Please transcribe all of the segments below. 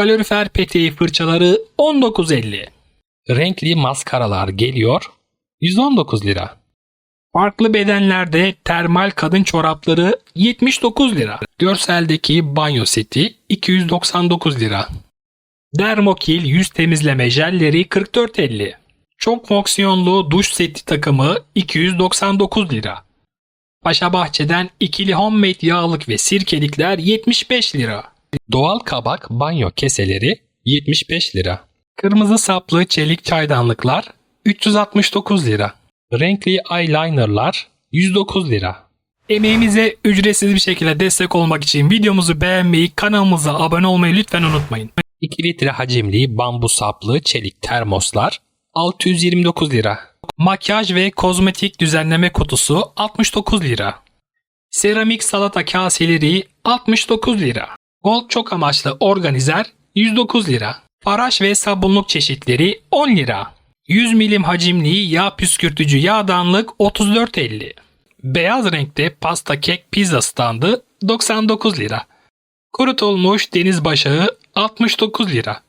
Kalorifer peteği fırçaları 19.50. Renkli maskaralar geliyor 119 lira. Farklı bedenlerde termal kadın çorapları 79 lira. Görseldeki banyo seti 299 lira. Dermokil yüz temizleme jelleri 44.50. Çok fonksiyonlu duş seti takımı 299 lira. Paşa Bahçe'den ikili homemade yağlık ve sirkelikler 75 lira. Doğal kabak banyo keseleri 75 lira. Kırmızı saplı çelik çaydanlıklar 369 lira. Renkli eyelinerlar 109 lira. Emeğimize ücretsiz bir şekilde destek olmak için videomuzu beğenmeyi, kanalımıza abone olmayı lütfen unutmayın. 2 litre hacimli bambu saplı çelik termoslar 629 lira. Makyaj ve kozmetik düzenleme kutusu 69 lira. Seramik salata kaseleri 69 lira. Gold çok amaçlı organizer 109 lira. Faraş ve sabunluk çeşitleri 10 lira. 100 milim hacimli yağ püskürtücü yağdanlık 34.50. Beyaz renkte pasta kek pizza standı 99 lira. Kurutulmuş deniz başağı 69 lira.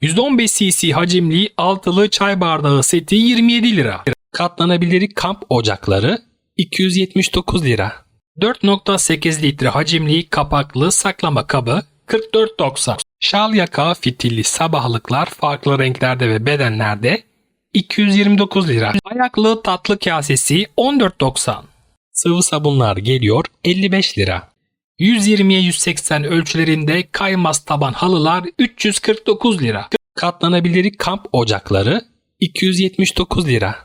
115 cc hacimli altılı çay bardağı seti 27 lira. Katlanabilir kamp ocakları 279 lira. 4.8 litre hacimli kapaklı saklama kabı 44.90. Şal yaka fitilli sabahlıklar farklı renklerde ve bedenlerde 229 lira. Ayaklı tatlı kasesi 14.90. Sıvı sabunlar geliyor 55 lira. 120'ye 180 ölçülerinde kaymaz taban halılar 349 lira. Katlanabilir kamp ocakları 279 lira.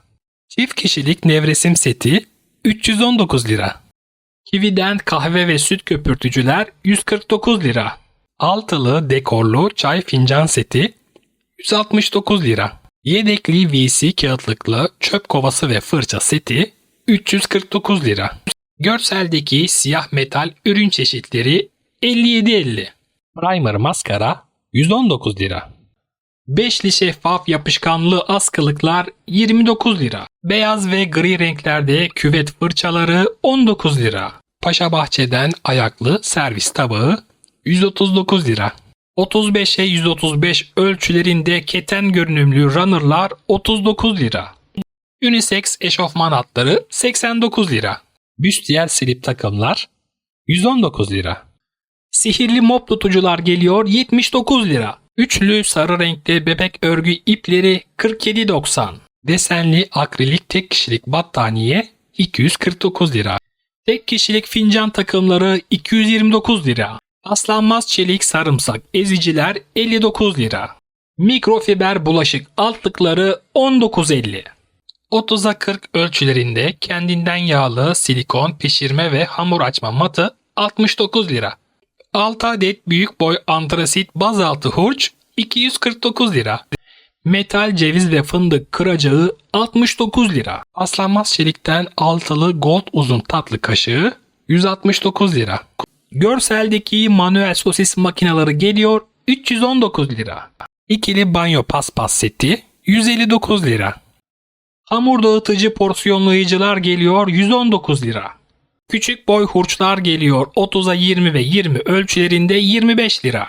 Çift kişilik nevresim seti 319 lira. Kivi'den kahve ve süt köpürtücüler 149 lira. Altılı dekorlu çay fincan seti 169 lira. Yedekli VC kağıtlıklı çöp kovası ve fırça seti 349 lira. Görseldeki siyah metal ürün çeşitleri 57.50. Primer maskara 119 lira. Beşli şeffaf yapışkanlı askılıklar 29 lira. Beyaz ve gri renklerde küvet fırçaları 19 lira. Paşa Bahçe'den ayaklı servis tabağı 139 lira. 35'e 135 ölçülerinde keten görünümlü runnerlar 39 lira. Unisex eşofman hatları 89 lira. Büstiyer slip takımlar 119 lira. Sihirli mop tutucular geliyor 79 lira. Üçlü sarı renkli bebek örgü ipleri 47.90. Desenli akrilik tek kişilik battaniye 249 lira. Tek kişilik fincan takımları 229 lira. Aslanmaz çelik sarımsak eziciler 59 lira. Mikrofiber bulaşık altlıkları 19.50. 30'a 40 ölçülerinde kendinden yağlı silikon pişirme ve hamur açma matı 69 lira. 6 adet büyük boy antrasit bazaltı hurç 249 lira. Metal ceviz ve fındık kıracağı 69 lira. Aslanmaz çelikten altılı gold uzun tatlı kaşığı 169 lira. Görseldeki manuel sosis makineleri geliyor 319 lira. İkili banyo paspas seti 159 lira. Hamur dağıtıcı porsiyonlayıcılar geliyor 119 lira. Küçük boy hurçlar geliyor 30'a 20 ve 20 ölçülerinde 25 lira.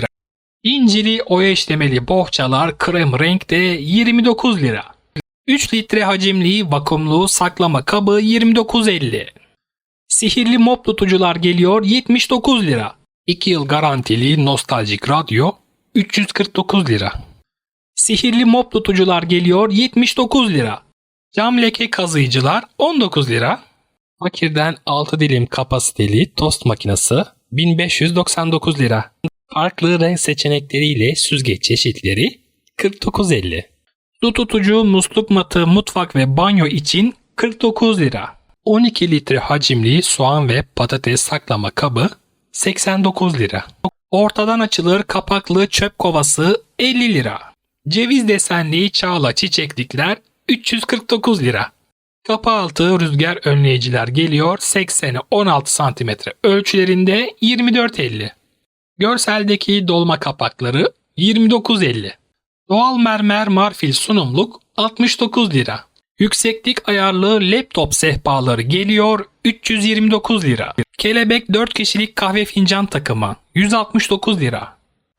İncili oya işlemeli bohçalar krem renkte 29 lira. 3 litre hacimli vakumlu saklama kabı 29.50. Sihirli mop tutucular geliyor 79 lira. 2 yıl garantili nostaljik radyo 349 lira. Sihirli mop tutucular geliyor 79 lira. Cam leke kazıyıcılar 19 lira. Fakirden 6 dilim kapasiteli tost makinesi 1599 lira. Farklı renk seçenekleriyle süzgeç çeşitleri 49.50. Su tutucu musluk matı mutfak ve banyo için 49 lira. 12 litre hacimli soğan ve patates saklama kabı 89 lira. Ortadan açılır kapaklı çöp kovası 50 lira. Ceviz desenli çağla çiçeklikler 349 lira. Kapı altı rüzgar önleyiciler geliyor 80'e 16 cm ölçülerinde 24.50. Görseldeki dolma kapakları 29.50. Doğal mermer marfil sunumluk 69 lira. Yükseklik ayarlı laptop sehpaları geliyor 329 lira. Kelebek 4 kişilik kahve fincan takımı 169 lira.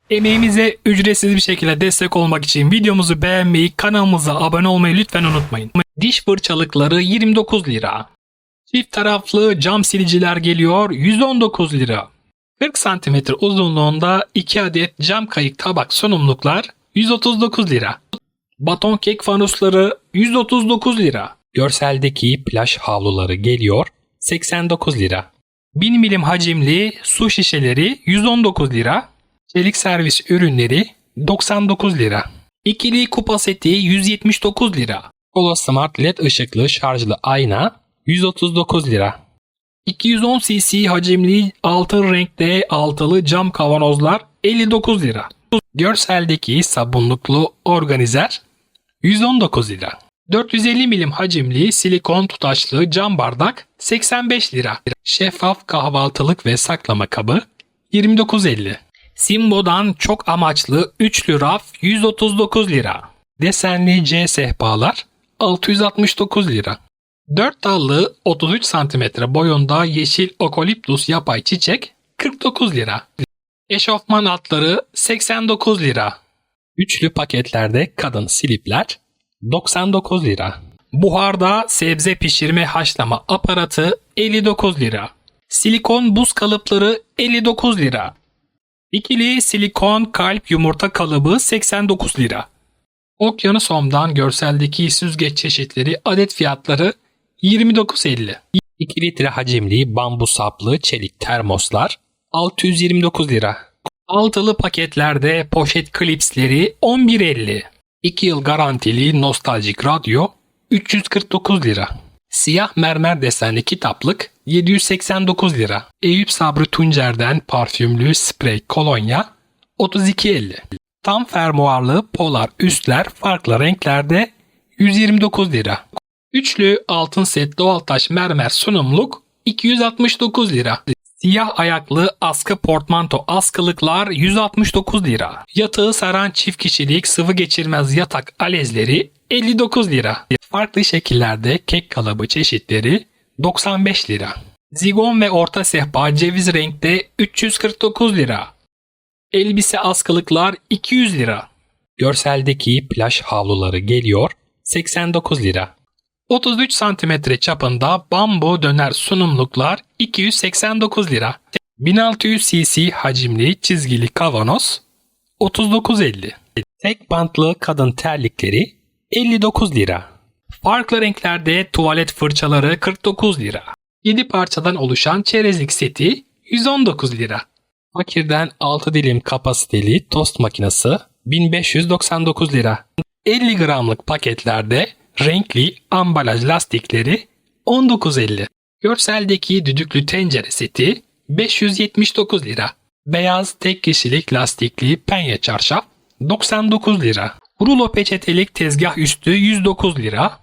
Emeğimize ücretsiz bir şekilde destek olmak için videomuzu beğenmeyi, kanalımıza abone olmayı lütfen unutmayın. Diş fırçalıkları 29 lira. Çift taraflı cam siliciler geliyor 119 lira. 40 cm uzunluğunda 2 adet cam kayık tabak sunumluklar 139 lira. Baton kek fanusları 139 lira. Görseldeki plaj havluları geliyor 89 lira. 1000 milim hacimli su şişeleri 119 lira. Çelik servis ürünleri 99 lira. İkili kupa seti 179 lira. Polo Smart LED ışıklı şarjlı ayna 139 lira. 210 cc hacimli altın renkte altılı cam kavanozlar 59 lira. Görseldeki sabunluklu organizer 119 lira. 450 milim hacimli silikon tutaçlı cam bardak 85 lira. Şeffaf kahvaltılık ve saklama kabı 29.50. Simbo'dan çok amaçlı üçlü raf 139 lira. Desenli C sehpalar 669 lira. 4 dallı 33 cm boyunda yeşil okoliptus yapay çiçek 49 lira. Eşofman altları 89 lira. Üçlü paketlerde kadın silipler 99 lira. Buharda sebze pişirme haşlama aparatı 59 lira. Silikon buz kalıpları 59 lira. İkili silikon kalp yumurta kalıbı 89 lira. Okyanusom'dan görseldeki süzgeç çeşitleri adet fiyatları 29.50. 2 litre hacimli bambu saplı çelik termoslar 629 lira. Altılı paketlerde poşet klipsleri 11.50. 2 yıl garantili nostaljik radyo 349 lira. Siyah mermer desenli kitaplık 789 lira. Eyüp Sabri Tuncer'den parfümlü sprey kolonya 32.50. Tam fermuarlı polar üstler farklı renklerde 129 lira. Üçlü altın set doğal taş mermer sunumluk 269 lira. Siyah ayaklı askı portmanto askılıklar 169 lira. Yatağı saran çift kişilik sıvı geçirmez yatak alezleri 59 lira. Farklı şekillerde kek kalıbı çeşitleri 95 lira. Zigon ve orta sehpa ceviz renkte 349 lira. Elbise askılıklar 200 lira. Görseldeki plaj havluları geliyor 89 lira. 33 cm çapında bambu döner sunumluklar 289 lira. 1600 cc hacimli çizgili kavanoz 39.50. Tek bantlı kadın terlikleri 59 lira. Farklı renklerde tuvalet fırçaları 49 lira. 7 parçadan oluşan çerezlik seti 119 lira. Fakirden 6 dilim kapasiteli tost makinesi 1599 lira. 50 gramlık paketlerde renkli ambalaj lastikleri 19.50. Görseldeki düdüklü tencere seti 579 lira. Beyaz tek kişilik lastikli penye çarşaf 99 lira. Rulo peçetelik tezgah üstü 109 lira.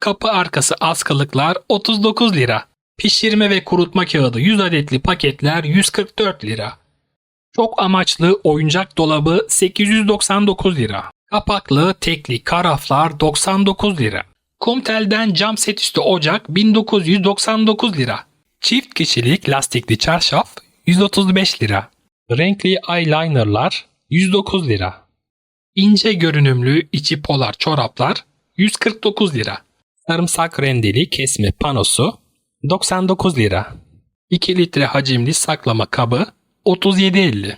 Kapı arkası askılıklar 39 lira. Pişirme ve kurutma kağıdı 100 adetli paketler 144 lira. Çok amaçlı oyuncak dolabı 899 lira. Kapaklı tekli karaflar 99 lira. Kumtel'den cam set üstü ocak 1999 lira. Çift kişilik lastikli çarşaf 135 lira. Renkli eyelinerlar 109 lira. İnce görünümlü içi polar çoraplar 149 lira. Sarımsak rendeli kesme panosu 99 lira. 2 litre hacimli saklama kabı 37.50.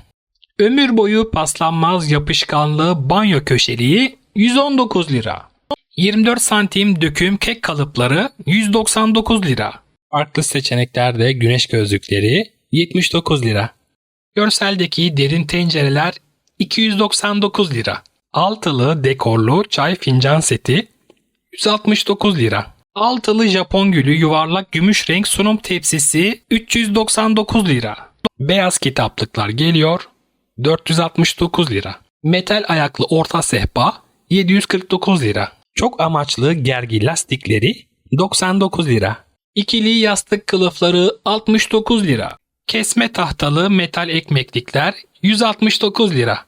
Ömür boyu paslanmaz yapışkanlı banyo köşeliği 119 lira. 24 santim döküm kek kalıpları 199 lira. Farklı seçeneklerde güneş gözlükleri 79 lira. Görseldeki derin tencereler 299 lira. Altılı dekorlu çay fincan seti 169 lira. Altılı Japon gülü yuvarlak gümüş renk sunum tepsisi 399 lira. Beyaz kitaplıklar geliyor 469 lira. Metal ayaklı orta sehpa 749 lira. Çok amaçlı gergi lastikleri 99 lira. İkili yastık kılıfları 69 lira. Kesme tahtalı metal ekmeklikler 169 lira.